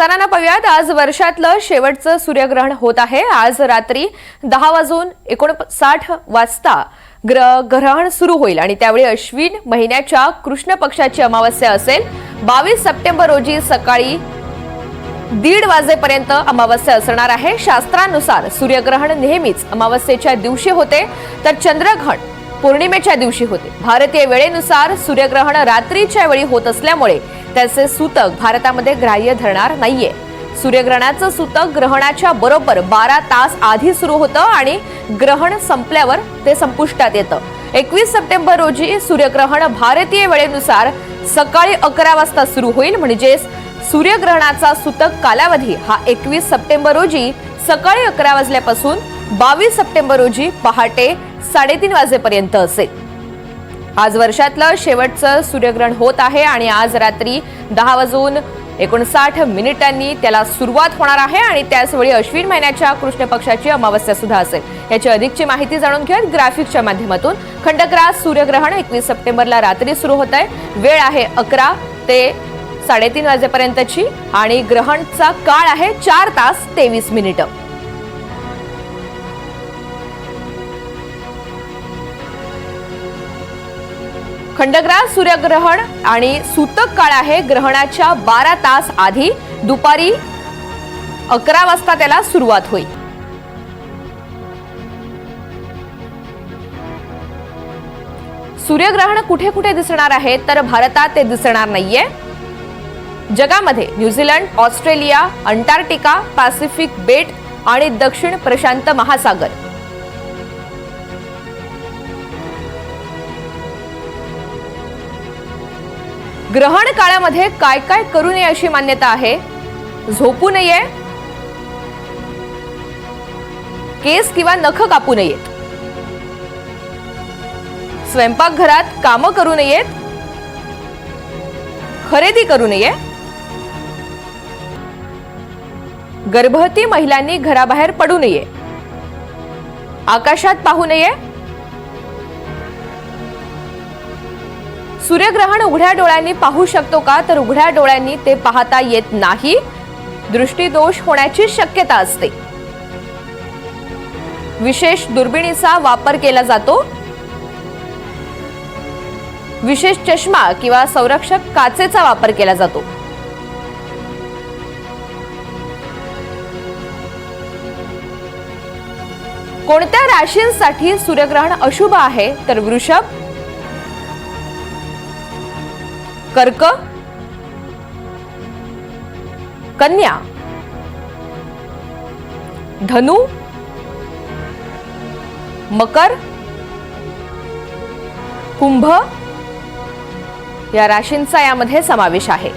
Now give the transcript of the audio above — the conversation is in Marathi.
विस्तारानं पाहूयात आज वर्षातलं शेवटचं सूर्यग्रहण होत आहे. आज रात्री दहा वाजून एकोणसाठ वाजता ग्र ग्रहण सुरू होईल आणि त्यावेळी अश्विन महिन्याच्या कृष्ण पक्षाची अमावस्या असेल. बावीस सप्टेंबर रोजी सकाळी दीड वाजेपर्यंत अमावस्या असणार आहे. शास्त्रानुसार सूर्यग्रहण नेहमीच अमावस्येच्या दिवशी होते तर चंद्रग्रहण पौर्णिमेच्या दिवशी होते. भारतीय वेळेनुसार सूर्यग्रहण रात्रीच्या वेळी होत असल्यामुळे त्याचे सूतक भारतामध्ये ग्राह्य धरणार नाहीये. सूर्यग्रहणाचं सूतक ग्रहणाच्या बरोबर बारा तास आधी सुरू होतं आणि ग्रहण संपल्यावर ते संपुष्टात येतं. एकवीस सप्टेंबर रोजी सूर्यग्रहण भारतीय वेळेनुसार सकाळी अकरा वाजता सुरू होईल. म्हणजेच सूर्यग्रहणाचा सूतक कालावधी हा एकवीस सप्टेंबर रोजी सकाळी अकरा वाजल्यापासून बावीस सप्टेंबर रोजी पहाटे साडेतीन वाजेपर्यंत असेल. आज वर्षातलं शेवटचं सूर्यग्रहण होत आहे आणि आज रात्री दहा वाजून एकोणसाठ मिनिटांनी त्याला सुरुवात होणार आहे आणि त्याचवेळी अश्विन महिन्याच्या कृष्ण पक्षाची अमावस्या सुद्धा असेल. याची अधिकची माहिती जाणून घेऊयात ग्राफिकच्या माध्यमातून. खंडग्रास सूर्यग्रहण एकवीस सप्टेंबरला रात्री सुरू होत आहे. वेळ आहे अकरा ते साडेतीन वाजेपर्यंतची आणि ग्रहणचा काळ आहे चार तास तेवीस मिनिटं. खंडग्रास सूर्यग्रहण आणि सूतक काळ आहे ग्रहणाच्या बारा तास आधी. दुपारी अकरा वाजता त्याला सुरुवात होईल. सूर्यग्रहण कुठे कुठे दिसणार आहे? तर भारतात ते दिसणार नाहीये. जगामध्ये New Zealand Australia Antarctica Pacific बेट आणि दक्षिण प्रशांत महासागर. ग्रहण काळामध्ये काय काय करू नये अशी मान्यता आहे? झोपू नये. केस किंवा नख कापू नयेत. स्वयंपाकघरात कामं करू नयेत. खरेदी करू नये. गर्भवती महिलांनी घराबाहेर पडू नये. आकाशात पाहू नये. सूर्यग्रहण उघड्या डोळ्यांनी पाहू शकतो का? तर उघड्या डोळ्यांनी ते पाहता येत नाही. दृष्टीदोष होण्याची शक्यता असते. विशेष दुर्बिणीचा वापर केला जातो. विशेष चष्मा किंवा संरक्षक काचेचा वापर केला जातो. कोणत्या राशींसाठी सूर्यग्रहण अशुभ आहे? तर वृषभ कर्क कन्या धनु मकर कुंभ या राशींचा यामध्ये समावेश आहे.